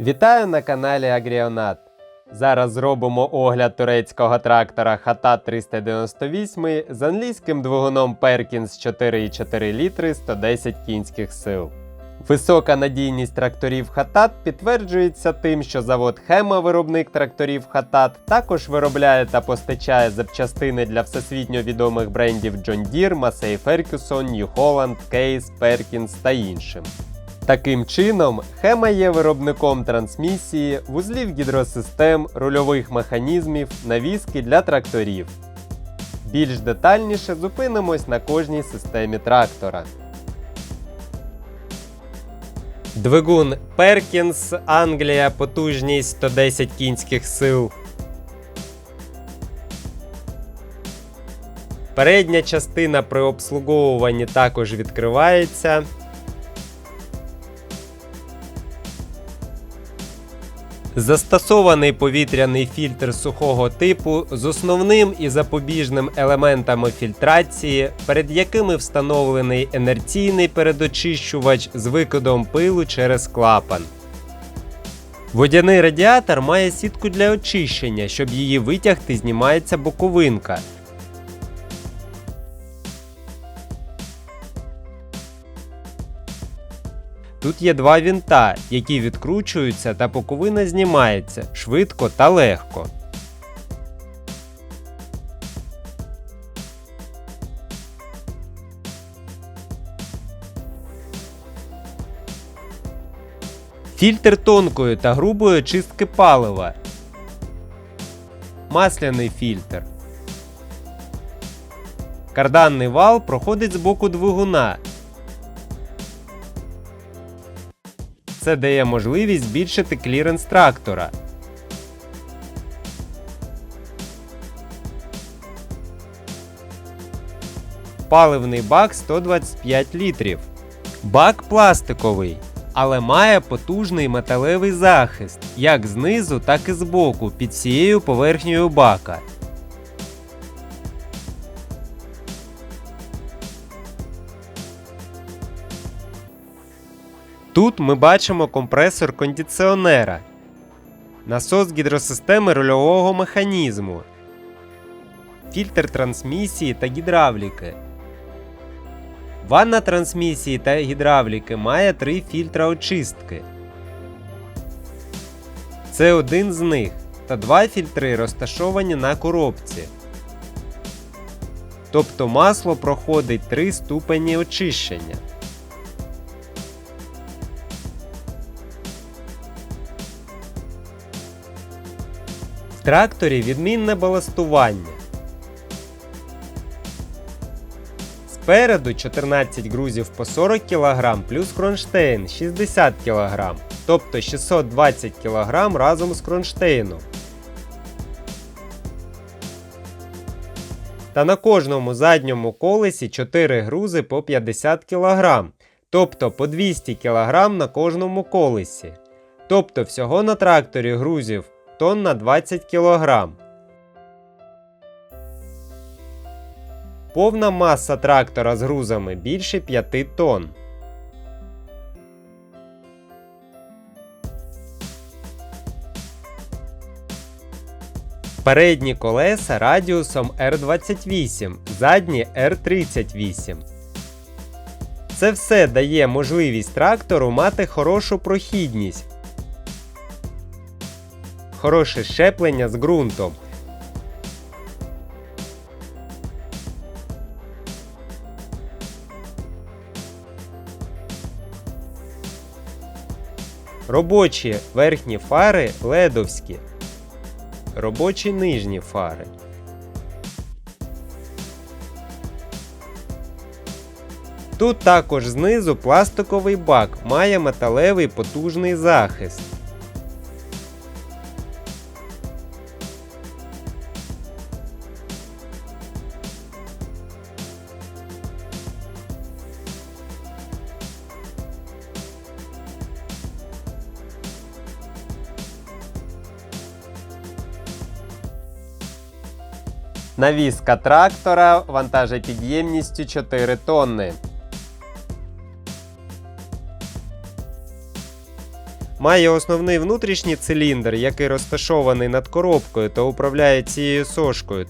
Вітаю на каналі Агріонат. Зараз зробимо огляд турецького трактора Хатат 398 з англійським двигуном Perkins 4,4 літри 110 кінських сил. Висока надійність тракторів Хатат підтверджується тим, що завод Хема, виробник тракторів Хатат, також виробляє та постачає запчастини для всесвітньо відомих брендів John Deere, Massey Ferguson, New Holland, Case, Perkins та іншим. Таким чином, Хема є виробником трансмісії, вузлів гідросистем, рульових механізмів, навіски для тракторів. Більш детальніше зупинимось на кожній системі трактора. Двигун Perkins, Англія, потужність 110 кінських сил. Передня частина при обслуговуванні також відкривається. Застосований повітряний фільтр сухого типу з основним і запобіжним елементами фільтрації, перед якими встановлений інерційний передочищувач з викидом пилу через клапан. Водяний радіатор має сітку для очищення, щоб її витягти, знімається боковинка. Тут є два вінта, які відкручуються та боковина знімається швидко та легко. Фільтр тонкої та грубої очистки палива. Масляний фільтр. Карданний вал проходить з боку двигуна, Це дає можливість збільшити кліренс трактора. Паливний бак 125 літрів. Бак пластиковий, але має потужний металевий захист як знизу, так і збоку під всією поверхнею бака. Тут ми бачимо компресор кондиціонера, насос гідросистеми рульового механізму, фільтр трансмісії та гідравліки. Ванна трансмісії та гідравліки має три фільтра очистки. Це один з них та два фільтри розташовані на коробці. Тобто масло проходить три ступені очищення. В тракторі відмінне баластування. Спереду 14 грузів по 40 кг плюс кронштейн 60 кг, тобто 620 кг разом з кронштейном. Та на кожному задньому колесі 4 грузи по 50 кг, тобто по 200 кг на кожному колесі. Тобто всього на тракторі грузів тонн на 20 кг. Повна маса трактора з грузами більше 5 тонн. Передні колеса радіусом R28, задні R38. Це все дає можливість трактору мати хорошу прохідність, хороше щеплення з ґрунтом. Робочі верхні фари ледовські. Робочі нижні фари. Тут також знизу пластиковий бак має металевий потужний захист. Навіска трактора вантажопідємністю 4 тонни. Має основний внутрішній циліндр, який розташований над коробкою та управляє цією сошкою,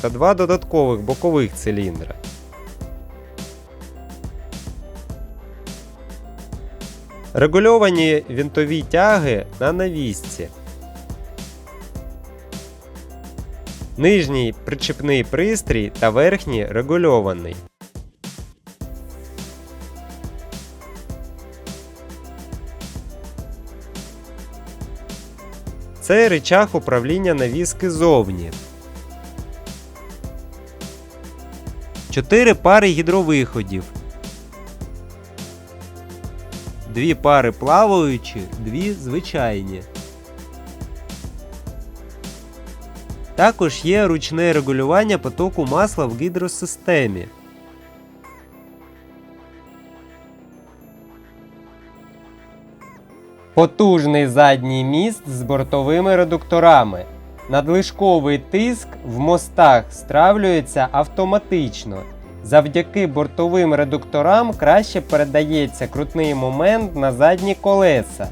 та два додаткових бокових циліндра. Регульовані вінтові тяги на навісці. Нижній причепний пристрій та верхній регульований. Це рычаг управління навіски зовні. Чотири пари гідровиходів. Дві пари плаваючі, дві звичайні. Також є ручне регулювання потоку масла в гідросистемі. Потужний задній міст з бортовими редукторами. Надлишковий тиск в мостах стравлюється автоматично. Завдяки бортовим редукторам краще передається крутний момент на задні колеса.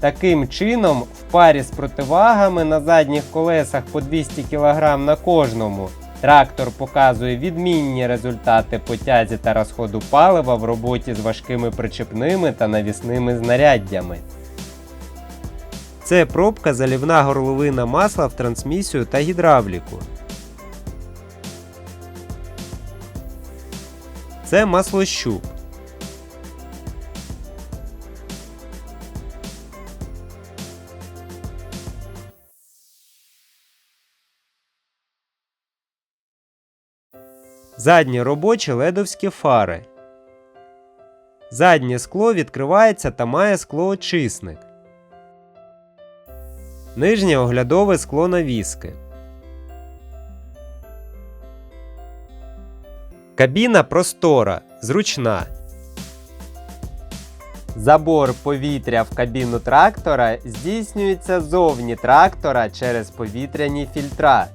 Таким чином, в парі з противагами на задніх колесах по 200 кг на кожному, трактор показує відмінні результати по тязі та розходу палива в роботі з важкими причепними та навісними знаряддями. Це пробка залівна горловина масла в трансмісію та гідравліку. Це маслощуп. Задні робочі ледовські фари. Заднє скло відкривається та має склоочисник. Нижнє оглядове скло навіски. Кабіна простора, зручна. Забор повітря в кабіну трактора здійснюється зовні трактора через повітряні фільтра.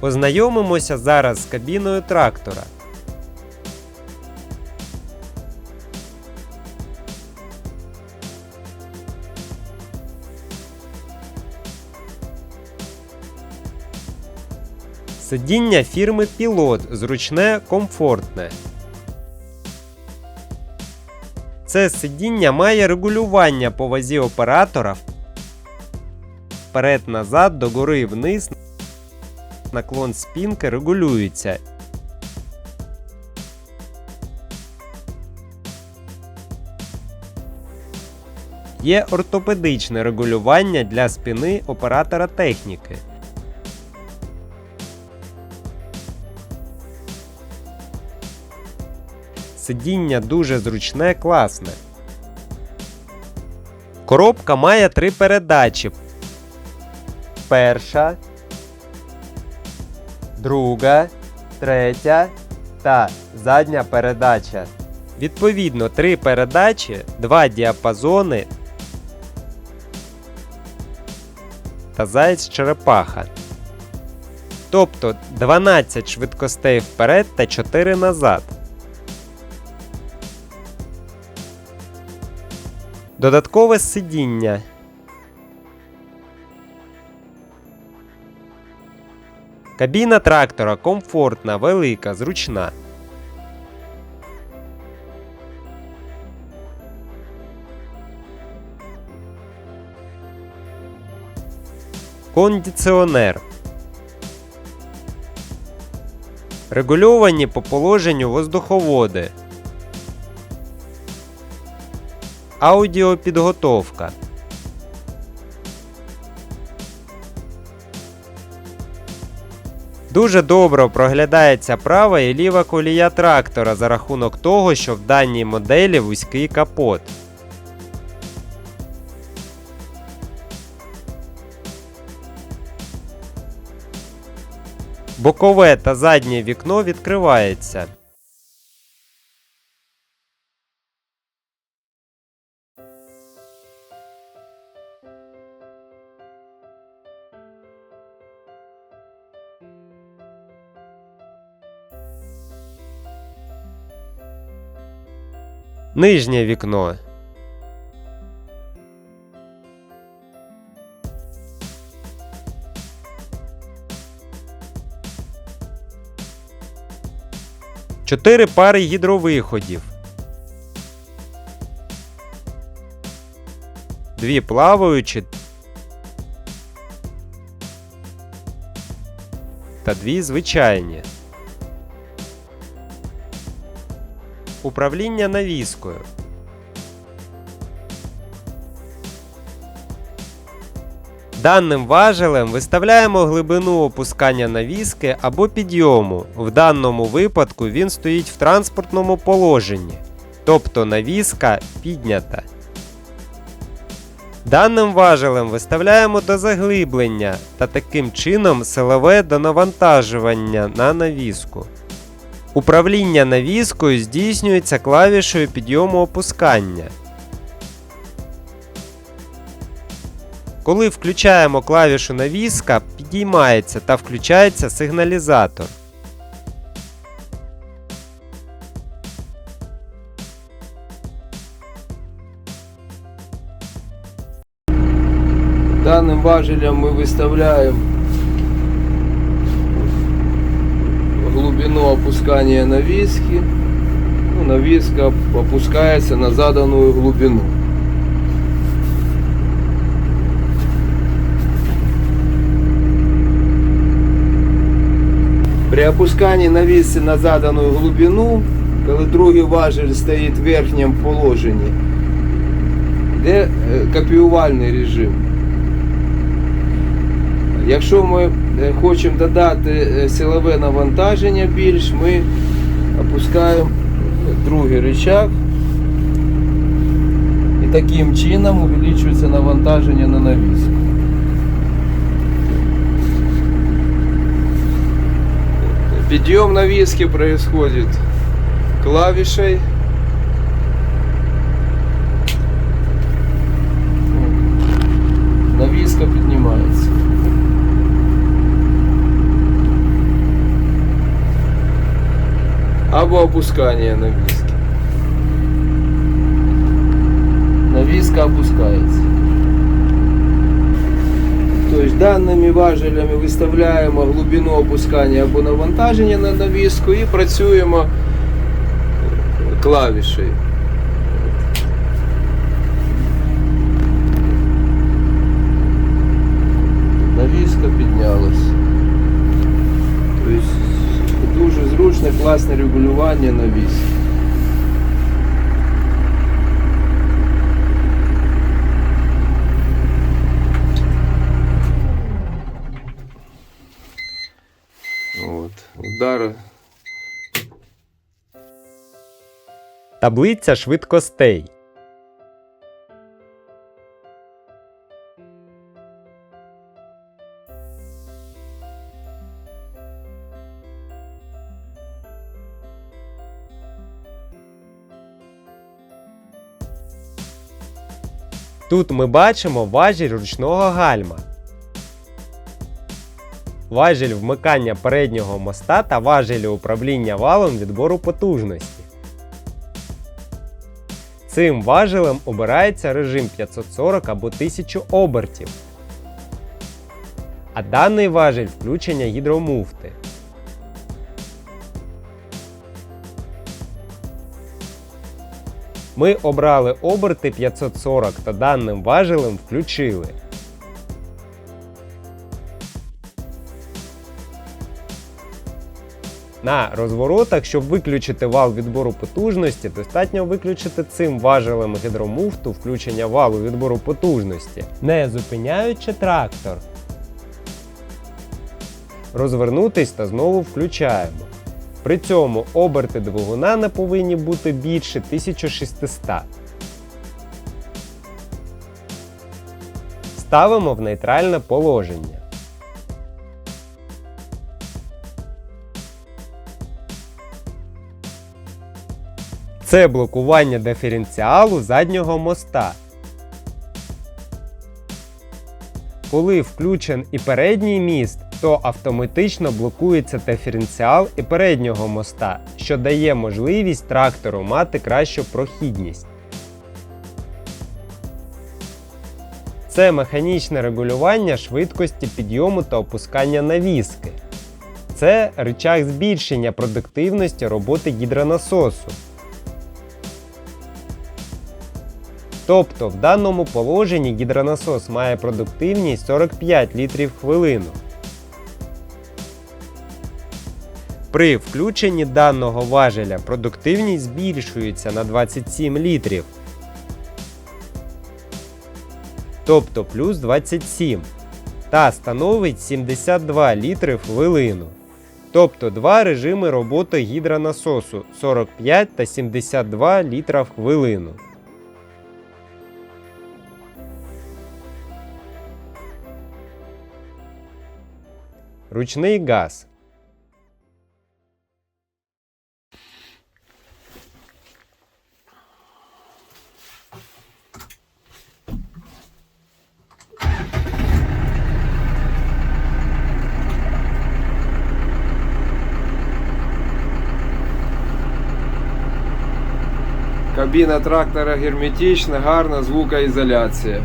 Ознайомимося зараз з кабіною трактора. Сидіння фірми Пілот зручне, комфортне. Це сидіння має регулювання по вазі оператора вперед-назад, догори і вниз. Наклон спінки регулюється. Є ортопедичне регулювання для спини оператора техніки. Сидіння дуже зручне, класне. Коробка має три передачі. Перша, друга, третя та задня передача. Відповідно, три передачі, два діапазони та заєць черепаха. Тобто 12 швидкостей вперед та 4 назад. Додаткове сидіння. Кабіна трактора комфортна, велика, зручна. Кондиціонер. Регульовані по положенню воздуховоди. Аудіопідготовка. Дуже добре проглядається права і ліва колія трактора за рахунок того, що в даній моделі вузький капот. Бокове та заднє вікно відкривається. Нижнє вікно. Чотири пари гідровиходів. Дві плаваючі. Та дві звичайні. Управління навіскою. Даним важелем виставляємо глибину опускання навіски або підйому. В даному випадку він стоїть в транспортному положенні, тобто навіска піднята. Даним важелем виставляємо до заглиблення та таким чином силове донавантажування на навіску. Управління навіскою здійснюється клавішою підйому опускання. Коли включаємо клавішу навіска, підіймається та включається сигналізатор. Данным важелем мы выставляем глубину опускания навески. Ну, навеска опускается на заданную глубину. При опусканні навіси на задану глибину, коли другий важель стоїть в верхньому положенні, йде е, копіювальний режим. Якщо е, хочемо додати е, силове навантаження більш, ми опускаємо другий рычаг і таким чином увеличується навантаження на навіску. Підйом навіски происходит клавишей. Навіска піднімається. Або опускання навіски. Навіска опускається. Тобто даними важелями виставляємо глибину опускання або навантаження на навіску і працюємо клавішею. Навіска піднялась. Тобто зручне, класне регулювання на От. Удар Таблиця швидкостей. Тут ми бачимо важіль ручного гальма. Важіль вмикання переднього моста та важелі управління валом відбору потужності. Цим важелем обирається режим 540 або 1000 обертів. А даний важель включення гідромуфти. Ми обрали оберти 540 та даним важелем включили. На розворотах, щоб виключити вал відбору потужності, достатньо виключити цим важелем гідромуфту включення валу відбору потужності, не зупиняючи трактор. Розвернутись та знову включаємо. При цьому оберти двигуна не повинні бути більше 1600. Ставимо в нейтральне положення. Це блокування диференціалу заднього моста. Коли включен і передній міст, то автоматично блокується диференціал і переднього моста, що дає можливість трактору мати кращу прохідність. Це механічне регулювання швидкості підйому та опускання навіски. Це рычаг збільшення продуктивності роботи гідронасосу. Тобто в даному положенні гідронасос має продуктивність 45 літрів хвилину. При включенні даного важеля продуктивність збільшується на 27 літрів. Тобто плюс 27 та становить 72 літри в хвилину. Тобто два режими роботи гідронасосу 45 та 72 літра в хвилину. Ручний газ. Кабіна трактора герметична, гарна звукоізоляція.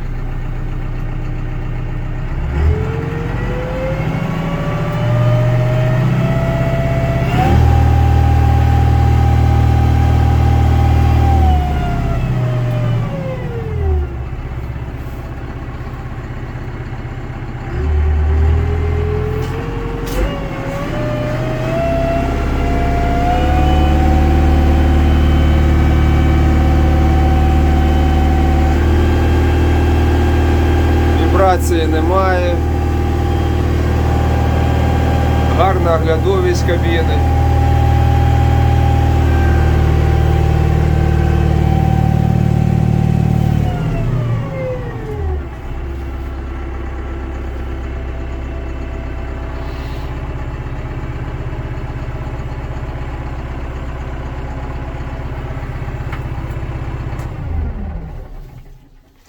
Гарна оглядовість кабіни.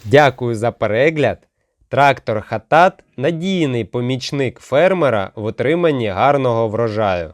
Дякую за перегляд. Трактор Хатат надійний помічник фермера в отриманні гарного врожаю.